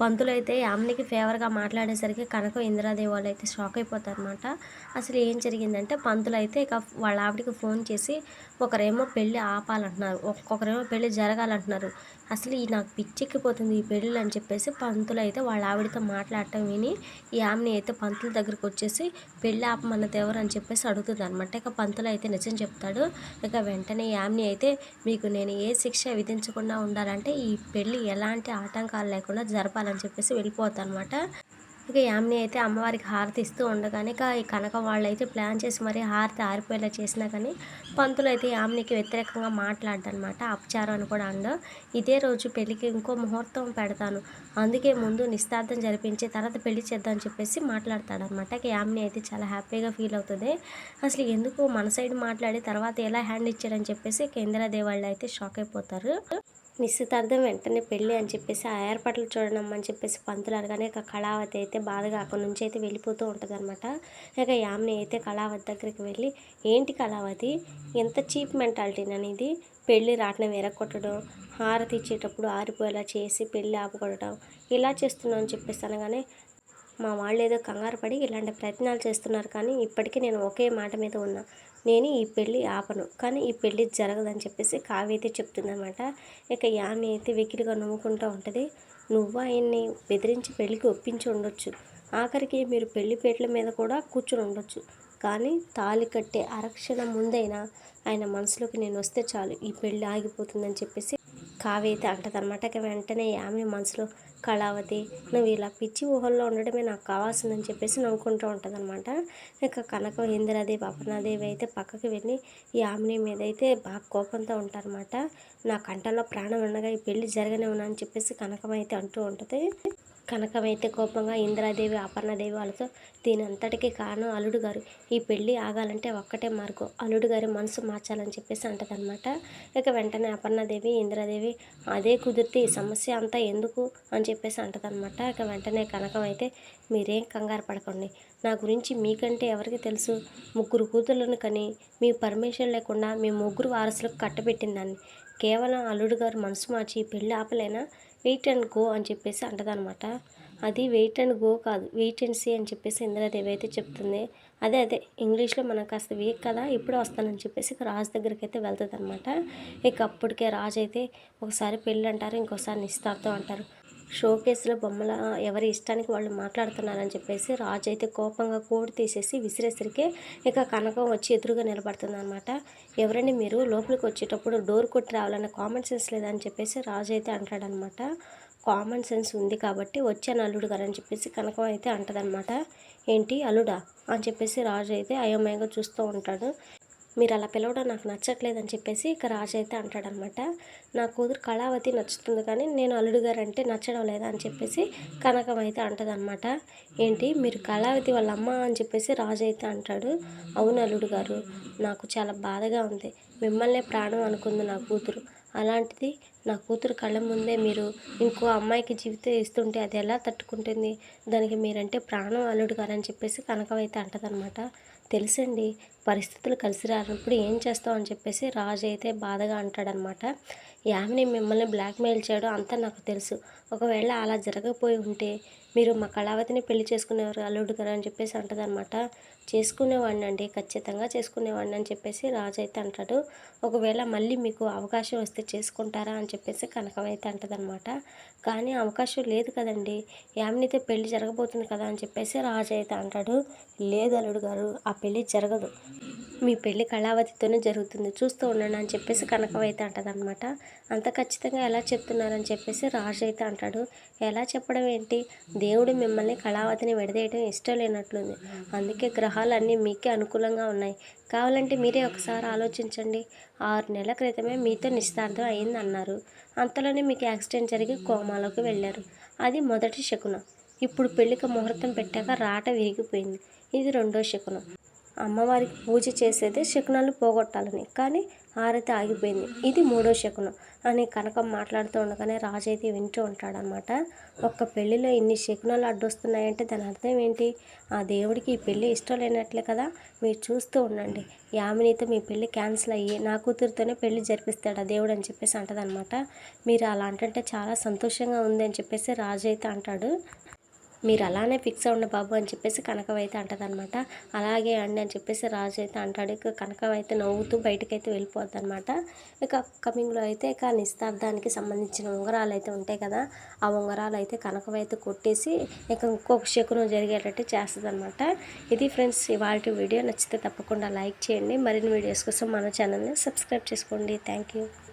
పంతులు అయితే యామినికి ఫేవర్గా మాట్లాడేసరికి కనక ఇందిరాదేవి వాళ్ళు అయితే షాక్ అయిపోతారనమాట అసలు ఏం జరిగిందంటే పంతులు అయితే ఇక వాళ్ళ ఆవిడకి ఫోన్ చేసి ఒకరేమో పెళ్ళి ఆపాలంటున్నారు ఒక్కొక్కరేమో పెళ్ళి జరగాలంటున్నారు. అసలు ఈ నాకు పిచ్చెక్కిపోతుంది ఈ పెళ్ళిళ్ళు అని చెప్పేసి పంతులు అయితే వాళ్ళ ఆవిడతో మాట్లాడటం విని ఈ ఆమెని అయితే పంతుల దగ్గరికి వచ్చేసి పెళ్ళి ఆపమన్నది ఎవరు అని చెప్పేసి అడుగుతుంది అనమాట ఇక పంతులు అయితే నిజం చెప్తాడు ఇక వెంటనే ఈ ఆమెని అయితే మీకు నేను ఏ శిక్ష విధించకుండా ఉండాలంటే ఈ పెళ్ళి ఎలాంటి ఆటంకాలు లేకుండా జరపాలి. అని చెప్పేసి వెళ్ళిపోతా అనమాట ఇక యామిని అయితే అమ్మవారికి హారతి ఇస్తూ ఉండగానే ఇక ఈ కనక వాళ్ళు అయితే ప్లాన్ చేసి మరీ హారతి ఆరిపోయేలా చేసినా కానీ పంతులు అయితే యామినికి వ్యతిరేకంగా మాట్లాడనమాట అపచారం అని కూడా అండ. ఇదే రోజు పెళ్ళికి ఇంకో ముహూర్తం పెడతాను. అందుకే ముందు నిస్తార్థం జరిపించి తర్వాత పెళ్ళి చేద్దామని చెప్పేసి మాట్లాడతాడనమాట ఇక యామిని అయితే చాలా హ్యాపీగా ఫీల్ అవుతుంది. అసలు ఎందుకు మన సైడ్ మాట్లాడి తర్వాత ఎలా హ్యాండ్ ఇచ్చాడని చెప్పేసి కేంద్రదేవి వాళ్ళు అయితే షాక్ అయిపోతారు. నిశ్చితార్థం వెంటనే పెళ్ళి అని చెప్పేసి ఆ ఏర్పాట్లు చూడడం అని చెప్పేసి పంతులు అనగానే ఇక కళావతి అయితే బాధగా అక్కడి నుంచి అయితే వెళ్ళిపోతూ ఉంటుంది అనమాట ఇక యామ్ని అయితే కళావతి దగ్గరికి వెళ్ళి ఏంటి కళావతి? ఎంత చీప్ మెంటాలిటీ అనేది పెళ్ళి రాట్నం ఎరగొట్టడం హారతి ఇచ్చేటప్పుడు ఆరిపోయేలా చేసి పెళ్ళి ఆపుకొట్టడం ఇలా చేస్తున్నావు అని చెప్పేసి అనగానే మా వాళ్ళు ఏదో కంగారు పడి ఇలాంటి ప్రయత్నాలు చేస్తున్నారు కానీ ఇప్పటికీ నేను ఒకే మాట మీద ఉన్నా. నేను ఈ పెళ్ళి ఆపను కానీ ఈ పెళ్ళి జరగదని చెప్పేసి కావ్య అయితే చెప్తుందనమాట ఇక యామి అయితే వెకిలిగా నవ్వుకుంటూ ఉంటుంది. నువ్వు ఆయన్ని బెదిరించి పెళ్ళికి ఒప్పించి ఉండొచ్చు. ఆఖరికి మీరు పెళ్ళి పీటల మీద కూడా కూర్చుని ఉండొచ్చు. కానీ తాళి కట్టే అరక్షణ ముందైనా ఆయన మనసులోకి నేను వస్తే చాలు ఈ పెళ్ళి ఆగిపోతుందని చెప్పేసి కావ్య అయితే అంటదనమాట ఇక వెంటనే ఆమె మనసులో కళావతి నువ్వు ఇలా పిచ్చి ఊహల్లో ఉండడమే నాకు కావాల్సిందని చెప్పేసి నవ్వుకుంటూ ఉంటుందన్నమాట. ఇక కనక ఇందిరాదేవి అపర్ణాదేవి అయితే పక్కకి వెళ్ళి ఈ ఆమెని మీద అయితే బాగా కోపంతో ఉంటారన్నమాట. నా కంటలో ప్రాణం ఉండగా ఈ పెళ్ళి జరగనే ఉన్నా అని చెప్పేసి కనకం అయితే అంటూ ఉంటుంది. కనకమైతే కోపంగా ఇందిరాదేవి అపర్ణదేవి వాళ్ళతో దీని అంతటికీ కారణం అల్లుడు గారు. ఈ పెళ్ళి ఆగాలంటే ఒక్కటే మార్గం. అల్లుడు గారి మనసు మార్చాలని చెప్పేసి అంటదనమాట ఇక వెంటనే అపర్ణదేవి ఇందిరాదేవి అదే కుదిరితే ఈ సమస్య అంతా ఎందుకు? అని చెప్పేసి అంటదనమాట ఇక వెంటనే కనకం అయితే మీరేం కంగారు పడకండి. నా గురించి మీకంటే ఎవరికి తెలుసు? ముగ్గురు కూతుళ్ళను కని మీ పర్మిషన్ లేకుండా మీ ముగ్గురు వారసులకు కట్టబెట్టిందాన్ని. కేవలం అల్లుడు గారు మనసు మార్చి పెళ్ళి ఆపలేనా? వెయిట్ అండ్ గో అని చెప్పేసి అంటదనమాట అది వెయిట్ అండ్ గో కాదు వెయిట్ అండ్ సీ అని చెప్పేసి ఇందిరాదేవి అయితే చెప్తుంది అదే అదే ఇంగ్లీష్లో మనకు కాస్త వీక్ కదా ఇప్పుడు వస్తానని చెప్పేసి ఇక రాజు దగ్గరికి అయితే వెళ్తుంది అనమాట ఇక అప్పటికే రాజు అయితే ఒకసారి పెళ్ళి అంటారు ఇంకోసారి నిస్తార్థం అంటారు. షోకేస్లో బొమ్మల ఎవరి ఇష్టానికి వాళ్ళు మాట్లాడుతున్నారని చెప్పేసి రాజు అయితే కోపంగా కోడి తీసేసి విసిరేసరికి ఇక కనకం వచ్చి ఎదురుగా నిలబడుతుంది అనమాట ఎవరండి మీరు? లోపలికి వచ్చేటప్పుడు డోర్ కొట్టి రావాలన్న కామన్ సెన్స్ లేదని చెప్పేసి రాజు అయితే అంటాడనమాట కామన్ సెన్స్ ఉంది కాబట్టి వచ్చాను అల్లుడు గారు అని చెప్పేసి కనకం అయితే అంటదనమాట ఏంటి? అల్లుడా? అని చెప్పేసి రాజు అయితే అయోమయంగా చూస్తూ ఉంటాడు. మీరు అలా పిలవడం నాకు నచ్చట్లేదు అని చెప్పేసి ఇక రాజు అయితే అంటాడనమాట. నా కూతురు కళావతి నచ్చుతుంది కానీ నేను అల్లుడు గారు అంటే నచ్చడం లేదా అని చెప్పేసి కనకం అయితే అంటదనమాట. ఏంటి? మీరు కళావతి వాళ్ళ అమ్మ అని చెప్పేసి రాజు అయితే అంటాడు. అవును అల్లుడు గారు నాకు చాలా బాధగా ఉంది. మిమ్మల్నే ప్రాణం అనుకుంది నా కూతురు. అలాంటిది నా కూతురు కళ్ళ ముందే మీరు ఇంకో అమ్మాయికి జీవితం ఇస్తుంటే అది ఎలా తట్టుకుంటుంది? దానికి మీరంటే ప్రాణం అల్లుడు చెప్పేసి కనకం అయితే అంటదనమాట తెలుసండి పరిస్థితులు కలిసి రానప్పుడు ఏం చేస్తాం అని చెప్పేసి రాజు అయితే బాధగా అంటాడనమాట యామిని మిమ్మల్ని బ్లాక్మెయిల్ చేయడం అంతా నాకు తెలుసు. ఒకవేళ అలా జరగకపోయి ఉంటే మీరు మా కళావతిని పెళ్ళి చేసుకునేవారు అల్లుడు గారు అని చెప్పేసి అంటదనమాట చేసుకునేవాడిని అండి ఖచ్చితంగా చేసుకునేవాడిని అని చెప్పేసి రాజు అయితే అంటాడు. ఒకవేళ మళ్ళీ మీకు అవకాశం వస్తే చేసుకుంటారా అని చెప్పేసి కనకం అయితే అంటదనమాట కానీ అవకాశం లేదు కదండి. యామినితో పెళ్ళి జరగబోతుంది కదా అని చెప్పేసి రాజు అయితే అంటాడు. లేదు అల్లుడు గారు ఆ పెళ్ళి జరగదు. మీ పెళ్ళి కళావతితోనే జరుగుతుంది. చూస్తూ ఉండండి అని చెప్పేసి కనకం అయితే అంటదనమాట అంత ఖచ్చితంగా ఎలా చెప్తున్నారని చెప్పేసి రాజు అయితే అంటాడు. ఎలా చెప్పడం ఏంటి? దేవుడు మిమ్మల్ని కళావతిని విడదీయడం ఇష్టం లేనట్లుంది. అందుకే గ్రహాలన్నీ మీకే అనుకూలంగా ఉన్నాయి. కావాలంటే మీరే ఒకసారి ఆలోచించండి. ఆరు నెలల క్రితమే మీతో నిశ్చితార్థం అయింది అన్నారు అంతలోనే మీకు యాక్సిడెంట్ జరిగి కోమాలోకి వెళ్ళారు. అది మొదటి శకునం. ఇప్పుడు పెళ్ళికి ముహూర్తం పెట్టాక రాట విరిగిపోయింది. ఇది రెండో శకునం. అమ్మవారికి పూజ చేసేదే శకునాలు పోగొట్టాలని. కానీ హారతి ఆగిపోయింది. ఇది మూడో శకునం. అని కనకం మాట్లాడుతూ ఉండగానే రాజు అయితే వింటూ ఉంటాడనమాట ఒక్క పెళ్ళిలో ఇన్ని శకునాలు అడ్డొస్తున్నాయంటే దాని అర్థం ఏంటి? ఆ దేవుడికి ఈ పెళ్ళి ఇష్టం లేనట్లే కదా? మీరు చూస్తూ ఉండండి. యామినితో మీ పెళ్ళి క్యాన్సిల్ అయ్యి నా కూతురుతోనే పెళ్ళి జరిపిస్తాడు ఆ దేవుడు అని చెప్పేసి అంటదనమాట మీరు అలా అంటే చాలా సంతోషంగా ఉంది అని చెప్పేసి రాజు అయితే అంటాడు. మీరు అలానే ఫిక్స్ అవ్వండి బాబు అని చెప్పేసి కనకం అయితే అంటదనమాట అలాగే అండి అని చెప్పేసి రాజు అయితే అంటాడు. ఇక కనకం అయితే నవ్వుతూ బయటకైతే వెళ్ళిపోద్ది అనమాట ఇక కమింగ్లో అయితే ఇక నిస్తార్థానికి సంబంధించిన ఉంగరాలు అయితే ఉంటాయి కదా ఆ ఉంగరాలు అయితే కనకం అయితే కొట్టేసి ఇక ఇంకొక శకునం జరిగేటట్టు చేస్తుంది అనమాట ఇది ఫ్రెండ్స్ ఇవాళ వీడియో నచ్చితే తప్పకుండా లైక్ చేయండి. మరిన్ని వీడియోస్ కోసం మన ఛానల్ని సబ్స్క్రైబ్ చేసుకోండి. Thank you